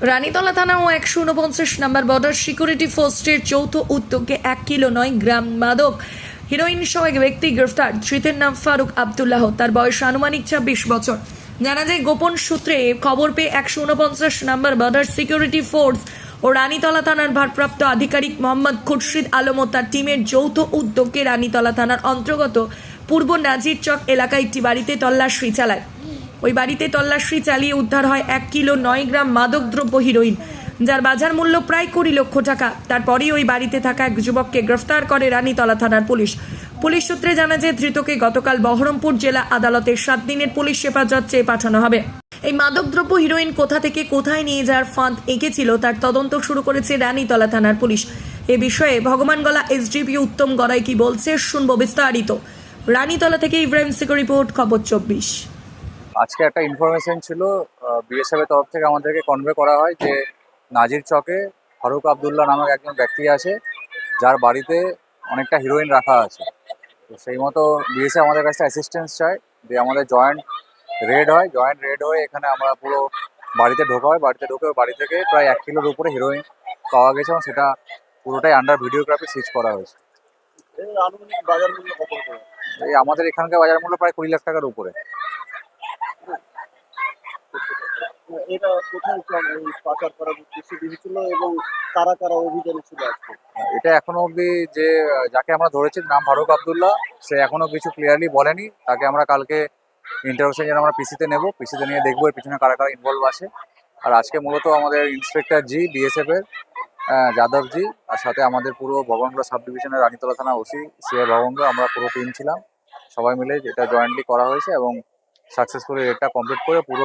রানীতলা থানা ও একশো উনপঞ্চাশ নাম্বার বর্ডার সিকিউরিটি ফোর্সের যৌথ উদ্যোগে এক কিলো নয় গ্রাম মাদক হিরোইন সহ এক ব্যক্তি গ্রেফতার। ধৃতের নাম ফারুক আবদুল্লাহ। তার বয়স আনুমানিক ছাব্বিশ বছর। জানা যায়, গোপন সূত্রে খবর পেয়ে একশো উনপঞ্চাশ নাম্বার বর্ডার সিকিউরিটি ফোর্স ও রানীতলা থানার ভারপ্রাপ্ত আধিকারিক মোহাম্মদ খুরশিদ আলম ও তার টিমের যৌথ উদ্যোগে রানীতলা থানার অন্তর্গত পূর্ব নাজির চক এলাকায় একটি বাড়িতে তল্লাশি চালায়। ওই বাড়িতে তল্লাশি চালিয়ে উদ্ধার হয় এক কিলো নয় গ্রাম মাদকদ্রব্য হিরোইন, যার বাজার মূল্য প্রায় কুড়ি লক্ষ টাকা। তারপরেই ওই বাড়িতে থাকা এক যুবককে গ্রেফতার করে রানীতলা থানার পুলিশ। পুলিশ সূত্রে জানা যায়, ধৃতকে গতকাল বহরমপুর জেলা আদালতে সাত দিনের পুলিশ হেফাজত চেয়ে পাঠানো হবে। এই মাদকদ্রব্য হিরোইন কোথা থেকে কোথায় নিয়ে যাওয়ার ফাঁদ এঁকেছিল তার তদন্ত শুরু করেছে রানীতলা থানার পুলিশ। এ বিষয়ে ভগবানগলা এসডিপি উত্তম গড়াই কি বলছে, শুনব বিস্তারিত। রানীতলা থেকে ইব্রাহিম সিকো রিপোর্ট, খবর চব্বিশ। আজকে একটা ইনফরমেশন ছিল বিএসএফ এর তরফ থেকে আমাদেরকে কনভে করা হয় যে নাজির চকে ফারুক আবদুল্লাহ নামক একজন ব্যক্তি আছে যার বাড়িতে অনেকটা হিরোইন রাখা আছে। তো সেই মতো বিএসএফ আমাদের কাছে অ্যাসিস্ট্যান্স চায় দিয়ে আমাদের জয়েন্ট রেড হয়। জয়েন্ট রেড হয়ে এখানে আমরা পুরো বাড়িতে ঢোকা হয়। বাড়িতে ঢোকে বাড়ি থেকে প্রায় এক কিলোর উপরে হিরোইন পাওয়া গেছে এবং সেটা পুরোটাই আন্ডার ভিডিওগ্রাফি সিজ করা হয়েছে। এই আমাদের এখানকার বাজার মূল্য প্রায় কুড়ি লাখ টাকার উপরে। এটা কোথায় পাচার করার উদ্দেশ্যে দিয়েছিল এবং কারা কারা অভিযানে ছিল আজকে? এটা এখনও অবধি যে যাকে আমরা ধরেছি নাম ফারুক আবদুল্লাহ সে এখনও কিছু ক্লিয়ারলি বলেনি। তাকে আমরা কালকে ইন্টারভিউশন আমরা পিসিতে নেব। পিসিতে নিয়ে দেখব এর পিছনে কারা কারা ইনভলভ আছে। আর আজকে মূলত আমাদের ইন্সপেক্টর জি বিএসএফ এর আহ, যাদব জি আর সাথে আমাদের পুরো ভবনগুলো সাব ডিভিশনের রানীতলা থানা ওসি সিআই ভবনগুলো আমরা পুরো টিম ছিলাম। সবাই মিলে এটা জয়েন্টলি করা হয়েছে এবং সাকসেসফুলি রেটটা কমপ্লিট করে পুরো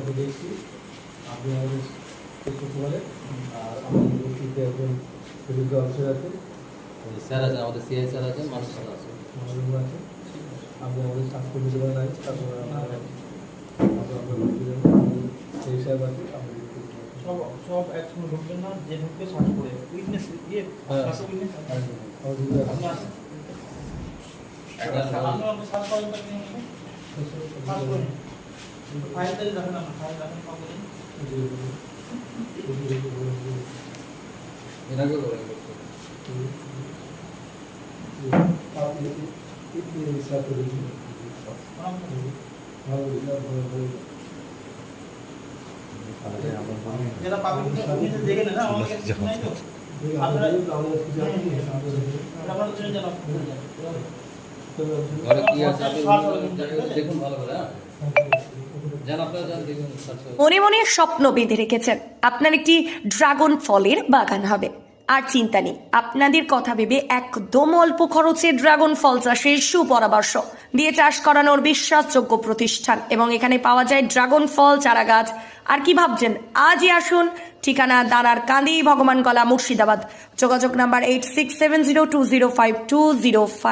আপনি আমাদের করতে পারেন। আর আমাদের ব্যক্তিতে একজন বিরুদ্ধ অফিসার আছে। স্যার আছে আমাদের সিআই স্যার আছেন মানুষ স্যার আছে। আমাদের আপনি আমাদের স্বাস্থ্য বিধান আছে তারপরে আমরা সেই হিসাবে আছে আমাদের সব সব একসঙ্গে ঢুকবেন না যে ঢুকবে সার্চ করে। উইটনেস ইয়ে। সার্চ উইটনেস আপনি আছে। আসেন। আপনি সার্চ করেন তো আপনি সার্চ করেন ফাইল তাহলে দেখেন আপনি ফাইল দেখেন পাবেন এর আগেও করে করতে যেটা পাবেন উনি তো দেখে নেন না আমাদের কাছে কিছু নাই তো আপনারা আপনারা জেনে জানান ঘরে কি আছে আপনি দেখুন। মনে স্বপ্ন বেঁধে রেখেছেন। আপনার একটি ড্রাগন ফলের বাগান হবে। আর চিন্তা নেই, আপনাদের কথা ভেবে একদম অল্প খরচে ড্রাগন ফল চাষের সুপরামর্শ দিয়ে চাষ করানোর বিশ্বাসযোগ্য প্রতিষ্ঠান। এবং এখানে পাওয়া যায় ড্রাগন ফল চারা গাছ আর কি ভাবছেন? আজই আসুন। ঠিকানা দানার কান্দি ভগবান গলা মুর্শিদাবাদ। যোগাযোগ number eight six seven zero two zero five two zero five